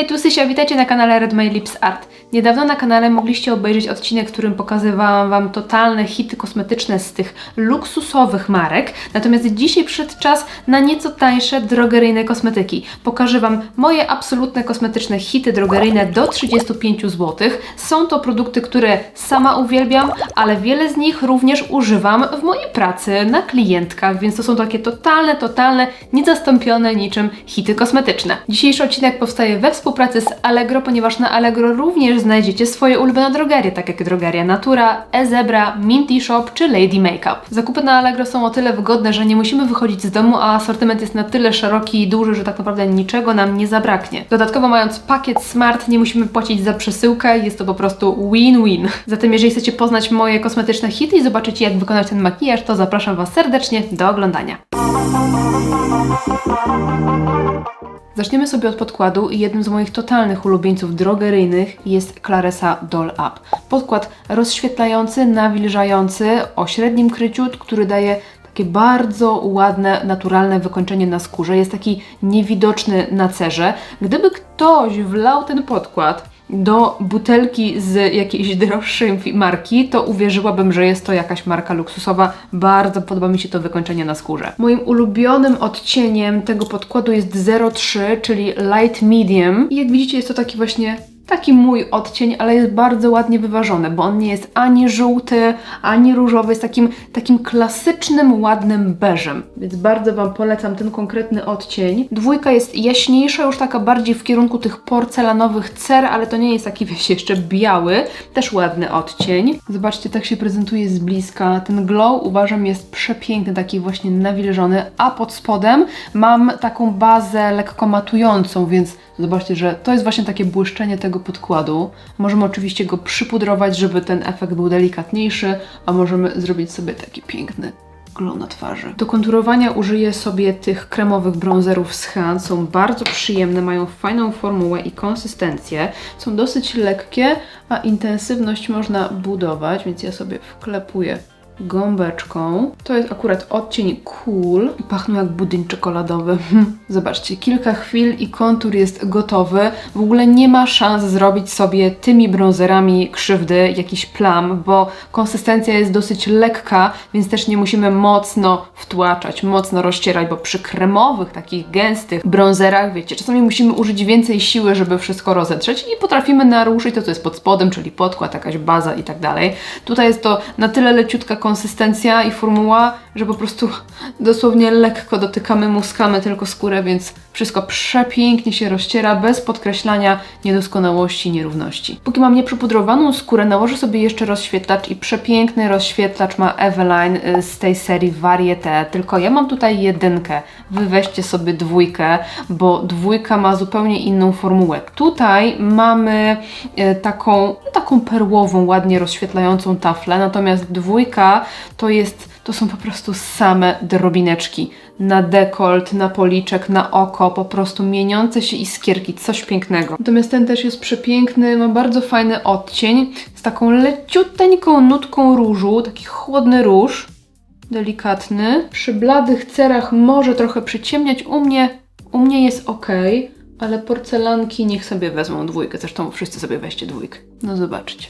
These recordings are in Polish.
Hej, tu Sysia, witajcie na kanale Red My Lips Art. Niedawno na kanale mogliście obejrzeć odcinek, w którym pokazywałam Wam totalne hity kosmetyczne z tych luksusowych marek, natomiast dzisiaj przyszedł czas na nieco tańsze, drogeryjne kosmetyki. Pokażę Wam moje absolutne kosmetyczne hity drogeryjne do 35 zł. Są to produkty, które sama uwielbiam, ale wiele z nich również używam w mojej pracy na klientkach, więc to są takie totalne, totalne, niezastąpione niczym hity kosmetyczne. Dzisiejszy odcinek powstaje we współpracy z Allegro, ponieważ na Allegro również znajdziecie swoje ulubione drogerie, tak jak Drogeria Natura, Ezebra, Minty Shop czy Lady Makeup. Zakupy na Allegro są o tyle wygodne, że nie musimy wychodzić z domu, a asortyment jest na tyle szeroki i duży, że tak naprawdę niczego nam nie zabraknie. Dodatkowo mając pakiet Smart nie musimy płacić za przesyłkę, jest to po prostu win-win. Zatem jeżeli chcecie poznać moje kosmetyczne hity i zobaczyć jak wykonać ten makijaż, to zapraszam Was serdecznie do oglądania. Zaczniemy sobie od podkładu i jednym z moich totalnych ulubieńców drogeryjnych jest Claresa Doll Up. Podkład rozświetlający, nawilżający, o średnim kryciu, który daje takie bardzo ładne, naturalne wykończenie na skórze. Jest taki niewidoczny na cerze. Gdyby ktoś wlał ten podkład do butelki z jakiejś droższej marki, to uwierzyłabym, że jest to jakaś marka luksusowa. Bardzo podoba mi się to wykończenie na skórze. Moim ulubionym odcieniem tego podkładu jest 03, czyli light medium. I jak widzicie, jest to taki właśnie taki mój odcień, ale jest bardzo ładnie wyważony, bo on nie jest ani żółty, ani różowy, jest takim, takim klasycznym, ładnym beżem. Więc bardzo Wam polecam ten konkretny odcień. Dwójka jest jaśniejsza, już taka bardziej w kierunku tych porcelanowych cer, ale to nie jest taki, wiecie, jeszcze biały. Też ładny odcień. Zobaczcie, tak się prezentuje z bliska. Ten glow uważam jest przepiękny, taki właśnie nawilżony, a pod spodem mam taką bazę lekko matującą, więc Zobaczcie, że to jest właśnie takie błyszczenie tego podkładu. Możemy oczywiście go przypudrować, żeby ten efekt był delikatniejszy, a możemy zrobić sobie taki piękny glow na twarzy. Do konturowania użyję sobie tych kremowych bronzerów z Han. Są bardzo przyjemne, mają fajną formułę i konsystencję. Są dosyć lekkie, a intensywność można budować, więc ja sobie wklepuję gąbeczką. To jest akurat odcień Cool. Pachną jak budyń czekoladowy. Zobaczcie, kilka chwil i kontur jest gotowy. W ogóle nie ma szans zrobić sobie tymi bronzerami krzywdy, jakiś plam, bo konsystencja jest dosyć lekka, więc też nie musimy mocno wtłaczać, mocno rozcierać, bo przy kremowych, takich gęstych bronzerach, wiecie, czasami musimy użyć więcej siły, żeby wszystko rozetrzeć i potrafimy naruszyć to, co jest pod spodem, czyli podkład, jakaś baza i tak dalej. Tutaj jest to na tyle leciutka konsystencja i formuła, że po prostu dosłownie lekko dotykamy, muskamy tylko skórę, więc wszystko przepięknie się rozciera, bez podkreślania niedoskonałości, nierówności. Póki mam nieprzypudrowaną skórę, nałożę sobie jeszcze rozświetlacz i przepiękny rozświetlacz ma Eveline y, z tej serii Varieté, tylko ja mam tutaj jedynkę. Wy weźcie sobie dwójkę, bo dwójka ma zupełnie inną formułę. Tutaj mamy e, taką, no, taką perłową, ładnie rozświetlającą taflę, natomiast dwójka to jest to są po prostu same drobineczki na dekolt, na policzek, na oko, po prostu mieniące się iskierki, coś pięknego. Natomiast ten też jest przepiękny, ma bardzo fajny odcień z taką leciuteńką nutką różu, taki chłodny róż, delikatny. Przy bladych cerach może trochę przyciemniać, u mnie, u mnie jest ok. Ale porcelanki niech sobie wezmą dwójkę, zresztą wszyscy sobie weźcie dwójkę. No zobaczcie.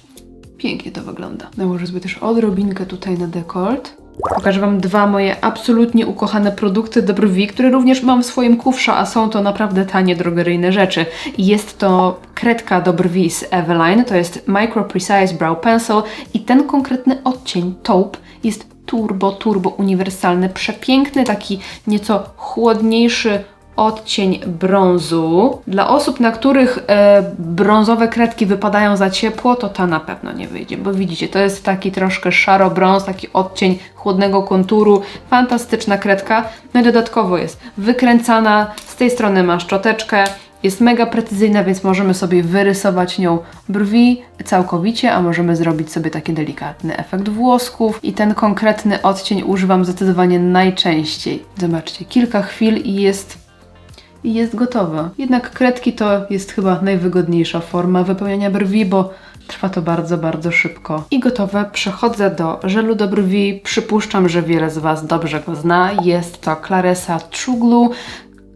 Pięknie to wygląda. Nałożę sobie też odrobinkę tutaj na dekolt. Pokażę Wam dwa moje absolutnie ukochane produkty do brwi, które również mam w swoim kufrze, a są to naprawdę tanie, drogeryjne rzeczy. Jest to kredka do brwi z Eveline, to jest Micro Precise Brow Pencil i ten konkretny odcień taupe jest turbo, turbo uniwersalny, przepiękny, taki nieco chłodniejszy odcień brązu. Dla osób, na których e, brązowe kredki wypadają za ciepło, to ta na pewno nie wyjdzie, bo widzicie, to jest taki troszkę szaro-brąz, taki odcień chłodnego konturu. Fantastyczna kredka. No i dodatkowo jest wykręcana, z tej strony ma szczoteczkę, jest mega precyzyjna, więc możemy sobie wyrysować nią brwi całkowicie, a możemy zrobić sobie taki delikatny efekt włosków. I ten konkretny odcień używam zdecydowanie najczęściej. Zobaczcie, kilka chwil i jest i jest gotowa. Jednak kredki to jest chyba najwygodniejsza forma wypełniania brwi, bo trwa to bardzo, bardzo szybko. I gotowe, przechodzę do żelu do brwi. Przypuszczam, że wiele z Was dobrze go zna. Jest to Claresa True Glue.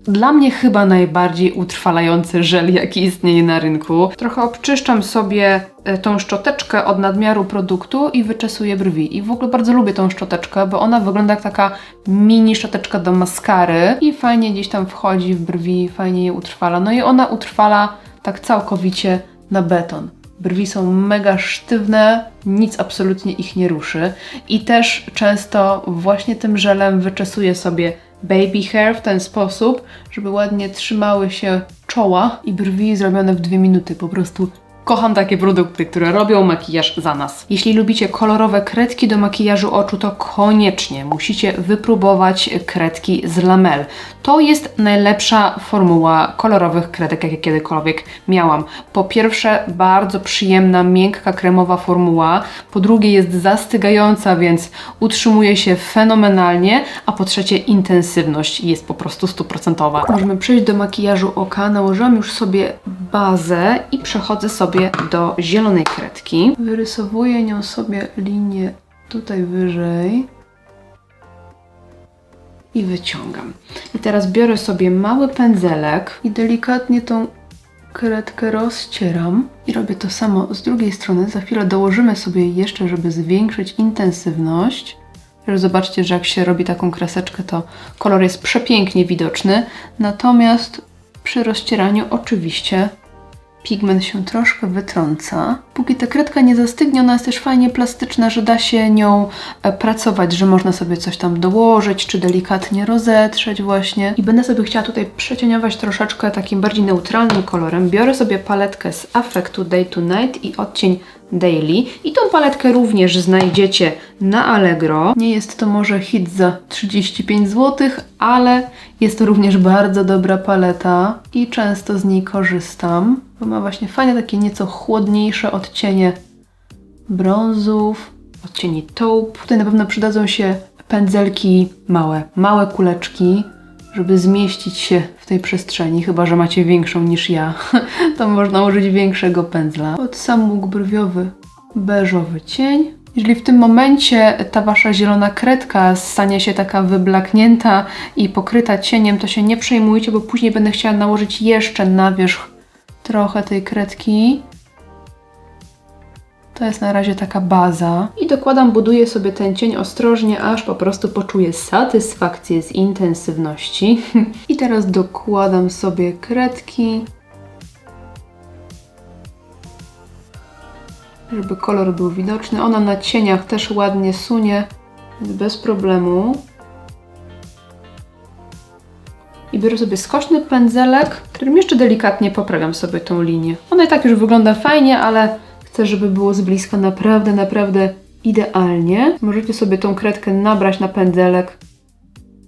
Dla mnie chyba najbardziej utrwalający żel, jaki istnieje na rynku. Trochę obczyszczam sobie e, tą szczoteczkę od nadmiaru produktu i wyczesuję brwi. I w ogóle bardzo lubię tą szczoteczkę, bo ona wygląda jak taka mini szczoteczka do maskary i fajnie gdzieś tam wchodzi w brwi, fajnie je utrwala. No i ona utrwala tak całkowicie na beton. Brwi są mega sztywne, nic absolutnie ich nie ruszy. I też często właśnie tym żelem wyczesuję sobie baby hair w ten sposób, żeby ładnie trzymały się czoła i brwi zrobione w dwie minuty. Po prostu Kocham takie produkty, które robią makijaż za nas. Jeśli lubicie kolorowe kredki do makijażu oczu, to koniecznie musicie wypróbować kredki z Lamel. To jest najlepsza formuła kolorowych kredek, jakie kiedykolwiek miałam. Po pierwsze, bardzo przyjemna, miękka, kremowa formuła. Po drugie, jest zastygająca, więc utrzymuje się fenomenalnie. A po trzecie, intensywność jest po prostu stuprocentowa. Możemy przejść do makijażu oka. Nałożyłam już sobie bazę i przechodzę sobie do zielonej kredki. Wyrysowuję nią sobie linię tutaj wyżej i wyciągam. I teraz biorę sobie mały pędzelek i delikatnie tą kredkę rozcieram i robię to samo z drugiej strony. Za chwilę dołożymy sobie jeszcze, żeby zwiększyć intensywność. Zobaczcie, że jak się robi taką kreseczkę, to kolor jest przepięknie widoczny. Natomiast przy rozcieraniu oczywiście pigment się troszkę wytrąca. Póki ta kredka nie zastygnie, ona jest też fajnie plastyczna, że da się nią e, pracować, że można sobie coś tam dołożyć, czy delikatnie rozetrzeć właśnie. I będę sobie chciała tutaj przecieniować troszeczkę takim bardziej neutralnym kolorem. Biorę sobie paletkę z Affectu Day to Night i odcień Daily. I tą paletkę również znajdziecie na Allegro. Nie jest to może hit za 35 zł, ale jest to również bardzo dobra paleta i często z niej korzystam, bo ma właśnie fajne takie nieco chłodniejsze odcienie brązów, odcieni taupe. Tutaj na pewno przydadzą się pędzelki małe, małe kuleczki, żeby zmieścić się w tej przestrzeni, chyba że macie większą niż ja, to można użyć większego pędzla. Pod sam łuk brwiowy beżowy cień. Jeżeli w tym momencie ta wasza zielona kredka stanie się taka wyblaknięta i pokryta cieniem, to się nie przejmujcie, bo później będę chciała nałożyć jeszcze na wierzch trochę tej kredki. To jest na razie taka baza. I dokładam, buduję sobie ten cień ostrożnie, aż po prostu poczuję satysfakcję z intensywności. I teraz dokładam sobie kredki. Żeby kolor był widoczny. Ona na cieniach też ładnie sunie, więc bez problemu. I biorę sobie skośny pędzelek, którym jeszcze delikatnie poprawiam sobie tą linię. Ona i tak już wygląda fajnie, ale Chcę, żeby było z bliska naprawdę, naprawdę idealnie. Możecie sobie tą kredkę nabrać na pędzelek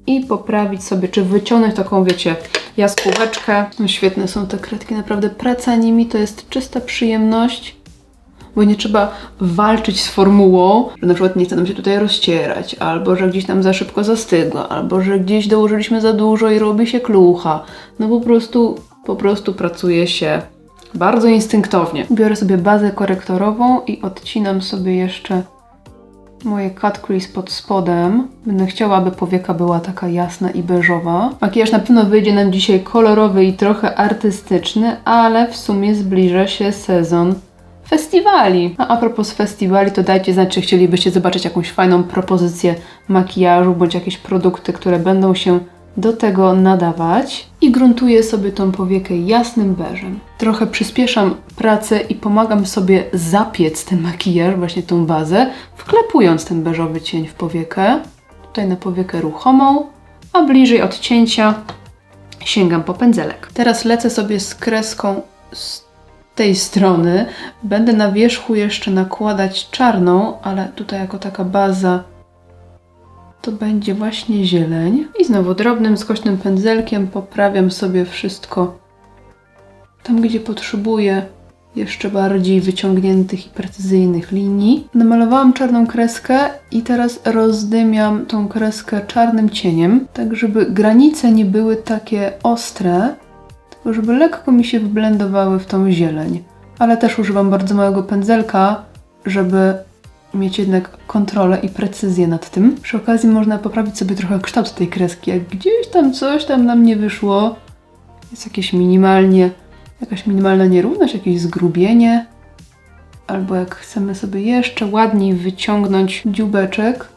i poprawić sobie, czy wyciągnąć taką, wiecie, jaskółeczkę. No świetne są te kredki, naprawdę praca nimi to jest czysta przyjemność, bo nie trzeba walczyć z formułą, że na przykład nie chce nam się tutaj rozcierać, albo że gdzieś nam za szybko zastygła, albo że gdzieś dołożyliśmy za dużo i robi się klucha. No po prostu, po prostu pracuje się bardzo instynktownie. Biorę sobie bazę korektorową i odcinam sobie jeszcze moje cut crease pod spodem. Będę chciała, aby powieka była taka jasna i beżowa. Makijaż na pewno wyjdzie nam dzisiaj kolorowy i trochę artystyczny, ale w sumie zbliża się sezon festiwali. A, a propos festiwali, to dajcie znać, czy chcielibyście zobaczyć jakąś fajną propozycję makijażu, bądź jakieś produkty, które będą się do tego nadawać i gruntuję sobie tą powiekę jasnym beżem. Trochę przyspieszam pracę i pomagam sobie zapiec ten makijaż, właśnie tą bazę, wklepując ten beżowy cień w powiekę. Tutaj na powiekę ruchomą, a bliżej odcięcia sięgam po pędzelek. Teraz lecę sobie z kreską z tej strony. Będę na wierzchu jeszcze nakładać czarną, ale tutaj jako taka baza to będzie właśnie zieleń. I znowu drobnym, skośnym pędzelkiem poprawiam sobie wszystko tam, gdzie potrzebuję jeszcze bardziej wyciągniętych i precyzyjnych linii. Namalowałam czarną kreskę i teraz rozdymiam tą kreskę czarnym cieniem, tak żeby granice nie były takie ostre, tylko żeby lekko mi się wyblendowały w tą zieleń. Ale też używam bardzo małego pędzelka, żeby mieć jednak kontrolę i precyzję nad tym. Przy okazji można poprawić sobie trochę kształt tej kreski. Jak gdzieś tam coś tam nam nie wyszło, jest jakieś minimalnie, jakaś minimalna nierówność, jakieś zgrubienie, albo jak chcemy sobie jeszcze ładniej wyciągnąć dziubeczek,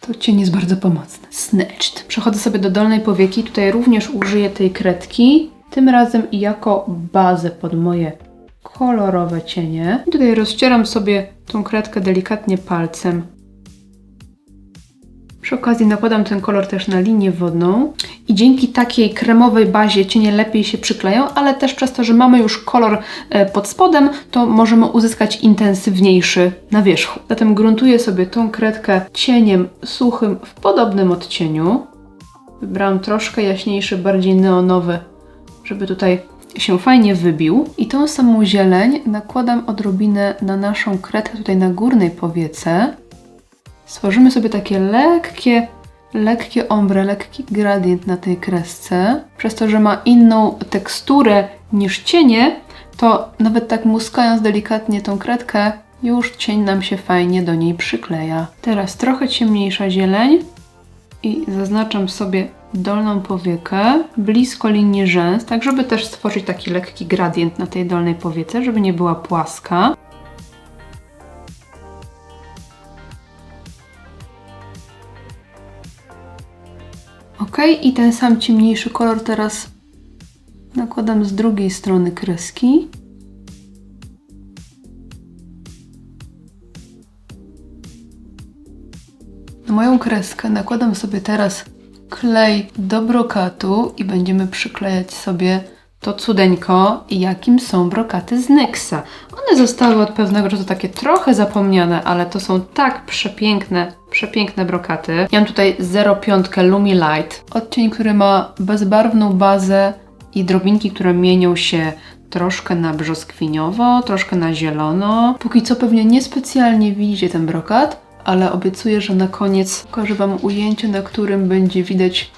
to cień jest bardzo pomocny. Snatched. Przechodzę sobie do dolnej powieki. Tutaj również użyję tej kredki. Tym razem jako bazę pod moje kolorowe cienie. I tutaj rozcieram sobie tą kredkę delikatnie palcem. Przy okazji nakładam ten kolor też na linię wodną i dzięki takiej kremowej bazie cienie lepiej się przykleją, ale też przez to, że mamy już kolor e, pod spodem, to możemy uzyskać intensywniejszy na wierzchu. Zatem gruntuję sobie tą kredkę cieniem suchym w podobnym odcieniu. Wybrałam troszkę jaśniejszy, bardziej neonowy, żeby tutaj się fajnie wybił. I tą samą zieleń nakładam odrobinę na naszą kredkę tutaj na górnej powiece. Stworzymy sobie takie lekkie, lekkie ombre, lekki gradient na tej kresce. Przez to, że ma inną teksturę niż cienie, to nawet tak muskając delikatnie tą kredkę, już cień nam się fajnie do niej przykleja. Teraz trochę ciemniejsza zieleń i zaznaczam sobie dolną powiekę blisko linii rzęs, tak żeby też stworzyć taki lekki gradient na tej dolnej powiece, żeby nie była płaska. Ok, i ten sam ciemniejszy kolor teraz nakładam z drugiej strony kreski. Na moją kreskę nakładam sobie teraz klej do brokatu i będziemy przyklejać sobie to cudeńko, jakim są brokaty z Nyxa. One zostały od pewnego czasu takie trochę zapomniane, ale to są tak przepiękne, przepiękne brokaty. Ja mam tutaj 05 Lumi Light, odcień, który ma bezbarwną bazę i drobinki, które mienią się troszkę na brzoskwiniowo, troszkę na zielono. Póki co pewnie niespecjalnie widzicie ten brokat, ale obiecuję, że na koniec pokażę Wam ujęcie, na którym będzie widać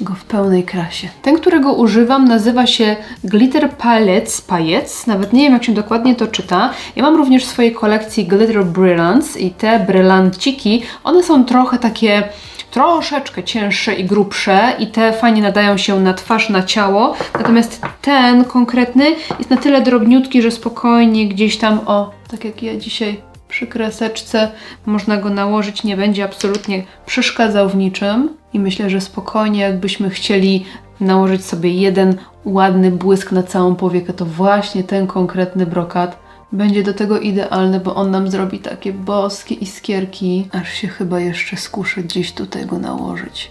go w pełnej krasie. Ten, którego używam, nazywa się Glitter Palettes, Pajec, nawet nie wiem jak się dokładnie to czyta. Ja mam również w swojej kolekcji Glitter Brillants i te brylanciki, one są trochę takie troszeczkę cięższe i grubsze i te fajnie nadają się na twarz, na ciało. Natomiast ten konkretny jest na tyle drobniutki, że spokojnie gdzieś tam, o, tak jak ja dzisiaj przy kreseczce można go nałożyć, nie będzie absolutnie przeszkadzał w niczym i myślę, że spokojnie jakbyśmy chcieli nałożyć sobie jeden ładny błysk na całą powiekę, to właśnie ten konkretny brokat będzie do tego idealny, bo on nam zrobi takie boskie iskierki, aż się chyba jeszcze skuszę gdzieś tutaj go nałożyć.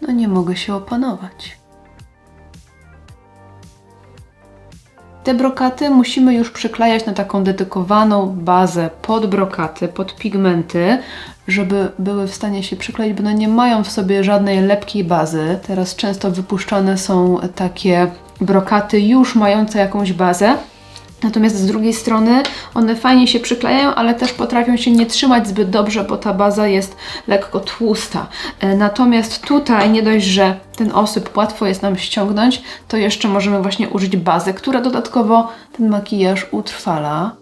No nie mogę się opanować. Te brokaty musimy już przyklejać na taką dedykowaną bazę pod brokaty, pod pigmenty, żeby były w stanie się przykleić, bo one nie mają w sobie żadnej lepkiej bazy. Teraz często wypuszczane są takie brokaty już mające jakąś bazę, Natomiast z drugiej strony one fajnie się przyklejają, ale też potrafią się nie trzymać zbyt dobrze, bo ta baza jest lekko tłusta. E, natomiast tutaj nie dość, że ten osyp łatwo jest nam ściągnąć, to jeszcze możemy właśnie użyć bazy, która dodatkowo ten makijaż utrwala.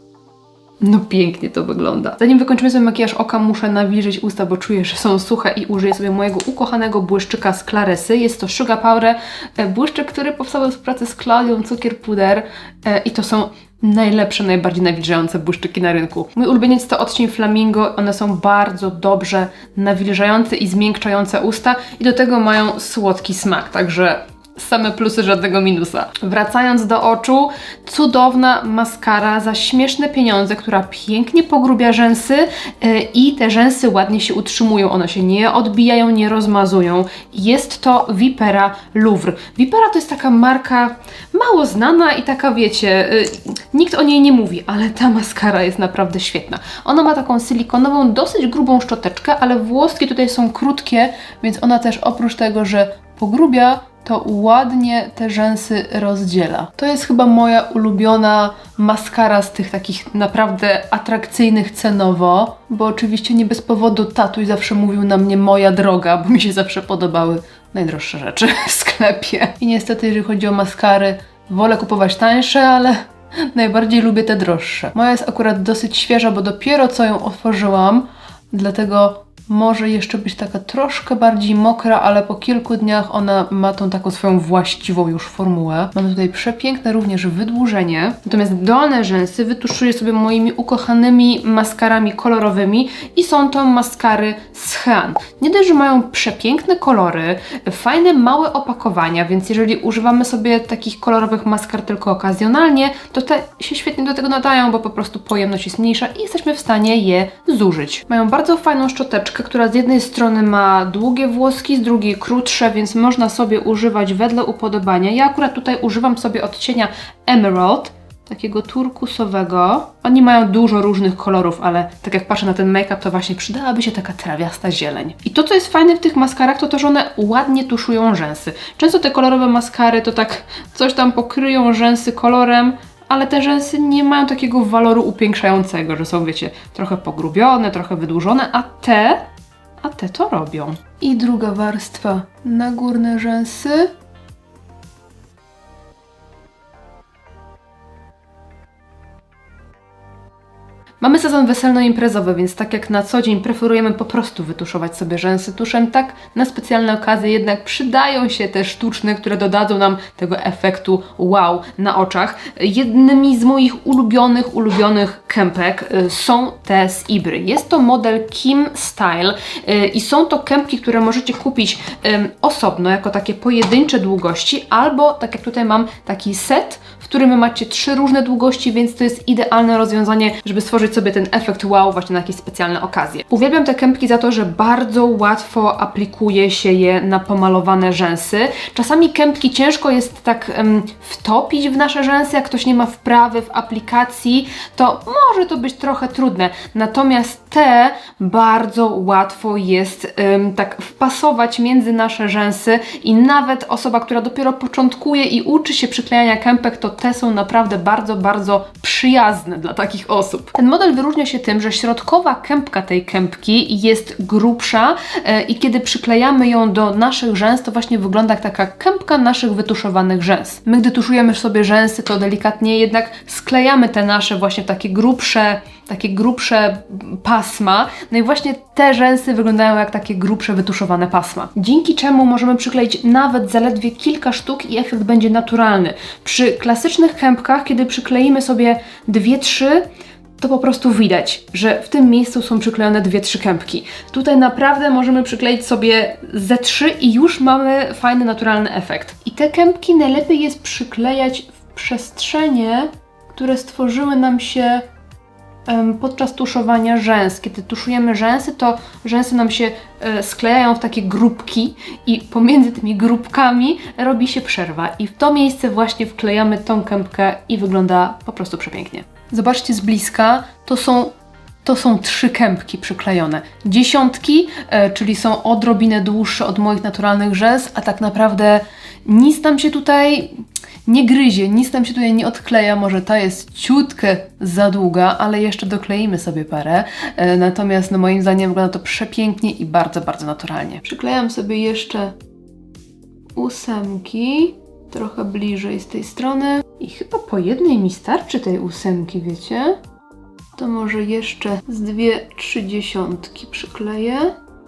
No pięknie to wygląda. Zanim wykończymy sobie makijaż oka, muszę nawilżyć usta, bo czuję, że są suche i użyję sobie mojego ukochanego błyszczyka z Claresy. Jest to Sugar Powder, e, błyszczyk, który powstał w współpracy z Claudią Cukier Puder e, i to są najlepsze, najbardziej nawilżające błyszczyki na rynku. Mój ulubieniec to odcień Flamingo. One są bardzo dobrze nawilżające i zmiękczające usta i do tego mają słodki smak, także same plusy, żadnego minusa. Wracając do oczu, cudowna maskara za śmieszne pieniądze, która pięknie pogrubia rzęsy yy, i te rzęsy ładnie się utrzymują. One się nie odbijają, nie rozmazują. Jest to Vipera Louvre. Vipera to jest taka marka mało znana i taka wiecie, yy, nikt o niej nie mówi, ale ta maskara jest naprawdę świetna. Ona ma taką silikonową, dosyć grubą szczoteczkę, ale włoski tutaj są krótkie, więc ona też oprócz tego, że pogrubia, to ładnie te rzęsy rozdziela. To jest chyba moja ulubiona maskara z tych takich naprawdę atrakcyjnych cenowo, bo oczywiście nie bez powodu tatuś zawsze mówił na mnie moja droga, bo mi się zawsze podobały najdroższe rzeczy w sklepie. I niestety, jeżeli chodzi o maskary, wolę kupować tańsze, ale Najbardziej lubię te droższe. Moja jest akurat dosyć świeża, bo dopiero co ją otworzyłam, dlatego może jeszcze być taka troszkę bardziej mokra, ale po kilku dniach ona ma tą taką swoją właściwą już formułę. Mamy tutaj przepiękne również wydłużenie. Natomiast dolne rzęsy wytuszuję sobie moimi ukochanymi maskarami kolorowymi i są to maskary z Han. Nie dość, że mają przepiękne kolory, fajne małe opakowania, więc jeżeli używamy sobie takich kolorowych maskar tylko okazjonalnie, to te się świetnie do tego nadają, bo po prostu pojemność jest mniejsza i jesteśmy w stanie je zużyć. Mają bardzo fajną szczoteczkę, która z jednej strony ma długie włoski, z drugiej krótsze, więc można sobie używać wedle upodobania. Ja akurat tutaj używam sobie odcienia Emerald, takiego turkusowego. Oni mają dużo różnych kolorów, ale tak jak patrzę na ten make-up, to właśnie przydałaby się taka trawiasta zieleń. I to, co jest fajne w tych maskarach, to to, że one ładnie tuszują rzęsy. Często te kolorowe maskary to tak coś tam pokryją rzęsy kolorem, ale te rzęsy nie mają takiego waloru upiększającego, że są, wiecie, trochę pogrubione, trochę wydłużone, a te, a te to robią. I druga warstwa na górne rzęsy. Mamy sezon weselno-imprezowy, więc tak jak na co dzień preferujemy po prostu wytuszować sobie rzęsy tuszem, tak na specjalne okazje jednak przydają się te sztuczne, które dodadzą nam tego efektu wow na oczach. Jednymi z moich ulubionych, ulubionych kępek y, są te z Ibry. Jest to model Kim Style y, i są to kępki, które możecie kupić osobno, jako takie pojedyncze długości, albo tak jak tutaj mam taki set, w którym macie trzy różne długości, więc to jest idealne rozwiązanie, żeby stworzyć sobie ten efekt wow właśnie na jakieś specjalne okazje. Uwielbiam te kępki za to, że bardzo łatwo aplikuje się je na pomalowane rzęsy. Czasami kępki ciężko jest tak em, wtopić w nasze rzęsy, jak ktoś nie ma wprawy w aplikacji, to może to być trochę trudne. Natomiast te bardzo łatwo jest em, tak wpasować między nasze rzęsy i nawet osoba, która dopiero początkuje i uczy się przyklejania kępek, to te są naprawdę bardzo, bardzo przyjazne dla takich osób. Ten model wyróżnia się tym, że środkowa kępka tej kępki jest grubsza e, i kiedy przyklejamy ją do naszych rzęs, to właśnie wygląda jak taka kępka naszych wytuszowanych rzęs. My, gdy tuszujemy sobie rzęsy, to delikatnie jednak sklejamy te nasze właśnie takie grubsze, takie grubsze pasma. No i właśnie te rzęsy wyglądają jak takie grubsze, wytuszowane pasma. Dzięki czemu możemy przykleić nawet zaledwie kilka sztuk i efekt będzie naturalny. Przy klasycznych kępkach, kiedy przykleimy sobie dwie, trzy, to po prostu widać, że w tym miejscu są przyklejone dwie, trzy kępki. Tutaj naprawdę możemy przykleić sobie ze trzy i już mamy fajny, naturalny efekt. I te kępki najlepiej jest przyklejać w przestrzenie, które stworzyły nam się podczas tuszowania rzęs. Kiedy tuszujemy rzęsy, to rzęsy nam się e, sklejają w takie grupki i pomiędzy tymi grupkami robi się przerwa. I w to miejsce właśnie wklejamy tą kępkę i wygląda po prostu przepięknie. Zobaczcie z bliska, to są to są trzy kępki przyklejone. Dziesiątki, e, czyli są odrobinę dłuższe od moich naturalnych rzęs, a tak naprawdę nic tam się tutaj nie gryzie, nic tam się tutaj nie odkleja. Może ta jest ciutkę za długa, ale jeszcze dokleimy sobie parę. E, natomiast no, moim zdaniem wygląda to przepięknie i bardzo, bardzo naturalnie. Przyklejam sobie jeszcze ósemki, trochę bliżej z tej strony. I chyba po jednej mi starczy tej ósemki, wiecie? To może jeszcze z dwie trzydziesiątki przykleję.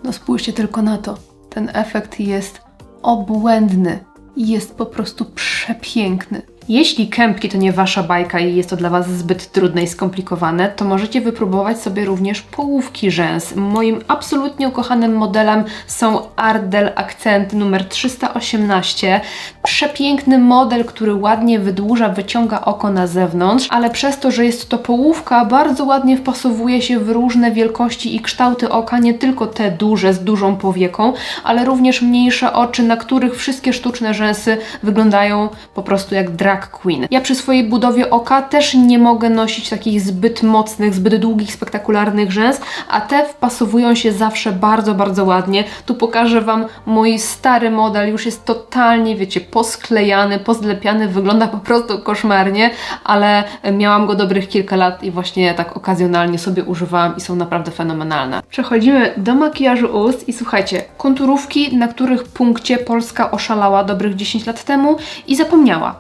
No spójrzcie tylko na to. Ten efekt jest obłędny. Jest po prostu przepiękny. Jeśli kępki to nie wasza bajka i jest to dla was zbyt trudne i skomplikowane, to możecie wypróbować sobie również połówki rzęs. Moim absolutnie ukochanym modelem są Ardell Akcenty numer 318. Przepiękny model, który ładnie wydłuża, wyciąga oko na zewnątrz, ale przez to, że jest to połówka, bardzo ładnie wpasowuje się w różne wielkości i kształty oka, nie tylko te duże z dużą powieką, ale również mniejsze oczy, na których wszystkie sztuczne rzęsy wyglądają po prostu jak drag queen. Ja przy swojej budowie oka też nie mogę nosić takich zbyt mocnych, zbyt długich, spektakularnych rzęs, a te wpasowują się zawsze bardzo, bardzo ładnie. Tu pokażę Wam mój stary model, już jest totalnie, wiecie, posklejany, pozlepiany, wygląda po prostu koszmarnie, ale miałam go dobrych kilka lat i właśnie tak okazjonalnie sobie używałam i są naprawdę fenomenalne. Przechodzimy do makijażu ust i słuchajcie, konturówki, na których punkcie Polska oszalała dobrych 10 lat temu i zapomniała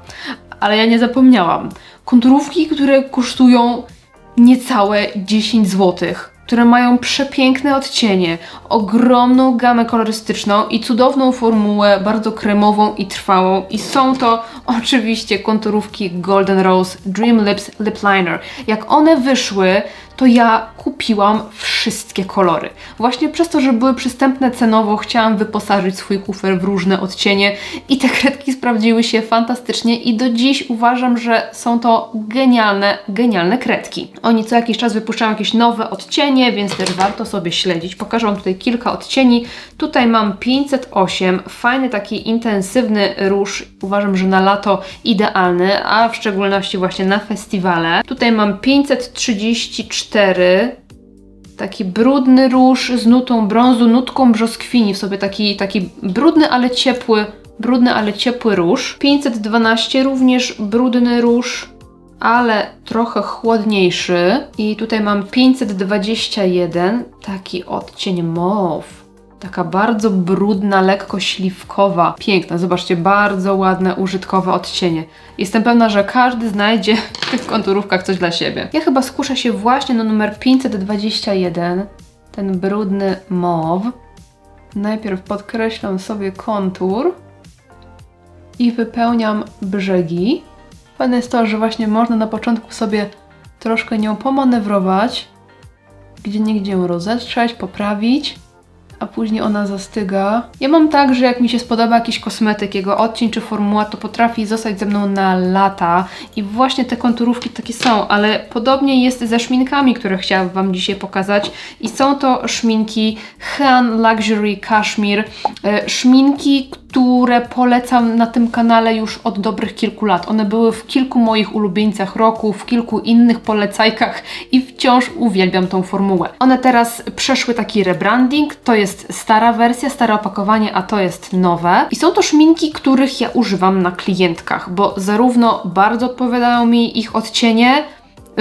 ale ja nie zapomniałam. konturówki, które kosztują niecałe 10 zł, które mają przepiękne odcienie, ogromną gamę kolorystyczną i cudowną formułę, bardzo kremową i trwałą. I są to oczywiście konturówki Golden Rose Dream Lips Lip Liner. Jak one wyszły, to ja kupiłam wszystkie kolory. Właśnie przez to, że były przystępne cenowo, chciałam wyposażyć swój kufer w różne odcienie i te kredki sprawdziły się fantastycznie i do dziś uważam, że są to genialne, genialne kredki. Oni co jakiś czas wypuszczają jakieś nowe odcienie, więc też warto sobie śledzić. Pokażę Wam tutaj kilka odcieni. Tutaj mam 508, fajny taki intensywny róż. Uważam, że na lato idealny, a w szczególności właśnie na festiwale. Tutaj mam 534, taki brudny róż z nutą brązu, nutką brzoskwini w sobie, taki, taki brudny, ale ciepły, brudny, ale ciepły róż. 512 również brudny róż, ale trochę chłodniejszy. I tutaj mam 521, taki odcień mauve. Taka bardzo brudna, lekko śliwkowa. Piękna, zobaczcie, bardzo ładne, użytkowe odcienie. Jestem pewna, że każdy znajdzie w tych konturówkach coś dla siebie. Ja chyba skuszę się właśnie na numer 521, ten brudny mauve. Najpierw podkreślam sobie kontur i wypełniam brzegi. Fajne jest to, że właśnie można na początku sobie troszkę nią pomanewrować, gdzie niegdzie ją rozetrzeć, poprawić, a później ona zastyga. Ja mam tak, że jak mi się spodoba jakiś kosmetyk, jego odcień czy formuła, to potrafi zostać ze mną na lata. I właśnie te konturówki takie są, ale podobnie jest ze szminkami, które chciałabym Wam dzisiaj pokazać. I są to szminki Han Luxury Cashmere, szminki, które polecam na tym kanale już od dobrych kilku lat. One były w kilku moich ulubieńcach roku, w kilku innych polecajkach i wciąż uwielbiam tą formułę. One teraz przeszły taki rebranding, to jest stara wersja, stare opakowanie, a to jest nowe. I są to szminki, których ja używam na klientkach, bo zarówno bardzo odpowiadają mi ich odcienie,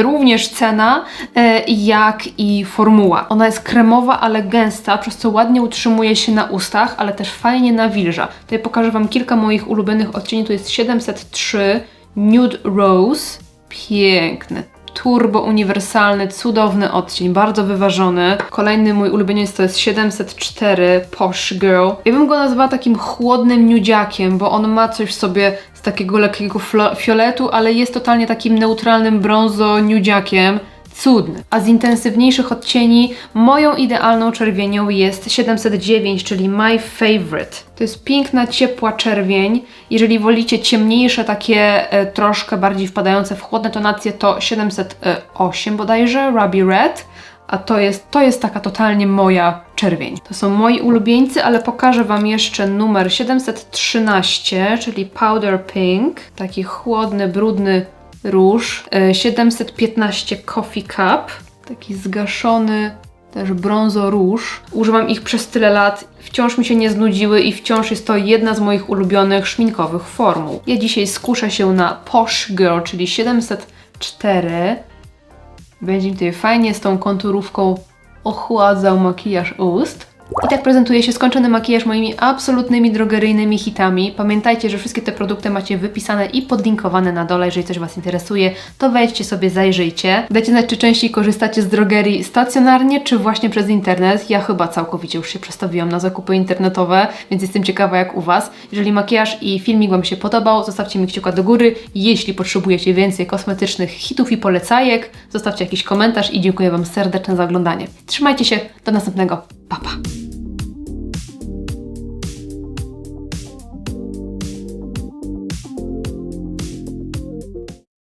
Również cena, e, jak i formuła. Ona jest kremowa, ale gęsta, przez co ładnie utrzymuje się na ustach, ale też fajnie nawilża. Tutaj pokażę Wam kilka moich ulubionych odcieni. Tu jest 703 Nude Rose. Piękny turbo uniwersalny, cudowny odcień, bardzo wyważony. Kolejny mój ulubieniec to jest 704 Posh Girl. Ja bym go nazwała takim chłodnym nudziakiem, bo on ma coś w sobie z takiego lekkiego fioletu, ale jest totalnie takim neutralnym brązo nudziakiem cudny. A z intensywniejszych odcieni moją idealną czerwienią jest 709, czyli My Favorite. To jest piękna, ciepła czerwień. Jeżeli wolicie ciemniejsze, takie e, troszkę bardziej wpadające w chłodne tonacje, to 708 bodajże, Ruby Red. A to jest, to jest taka totalnie moja czerwień. To są moi ulubieńcy, ale pokażę Wam jeszcze numer 713, czyli Powder Pink. Taki chłodny, brudny róż. 715 e, Coffee Cup, taki zgaszony też brązo róż. Używam ich przez tyle lat, wciąż mi się nie znudziły i wciąż jest to jedna z moich ulubionych szminkowych formuł. Ja dzisiaj skuszę się na Posh Girl, czyli 704. Będzie mi tutaj fajnie z tą konturówką ochładzał makijaż ust. I tak prezentuje się skończony makijaż moimi absolutnymi drogeryjnymi hitami. Pamiętajcie, że wszystkie te produkty macie wypisane i podlinkowane na dole. Jeżeli coś Was interesuje, to wejdźcie sobie, zajrzyjcie. Dajcie znać, czy częściej korzystacie z drogerii stacjonarnie, czy właśnie przez internet. Ja chyba całkowicie już się przestawiłam na zakupy internetowe, więc jestem ciekawa jak u Was. Jeżeli makijaż i filmik Wam się podobał, zostawcie mi kciuka do góry. Jeśli potrzebujecie więcej kosmetycznych hitów i polecajek, zostawcie jakiś komentarz i dziękuję Wam serdecznie za oglądanie. Trzymajcie się, do następnego. 爸爸。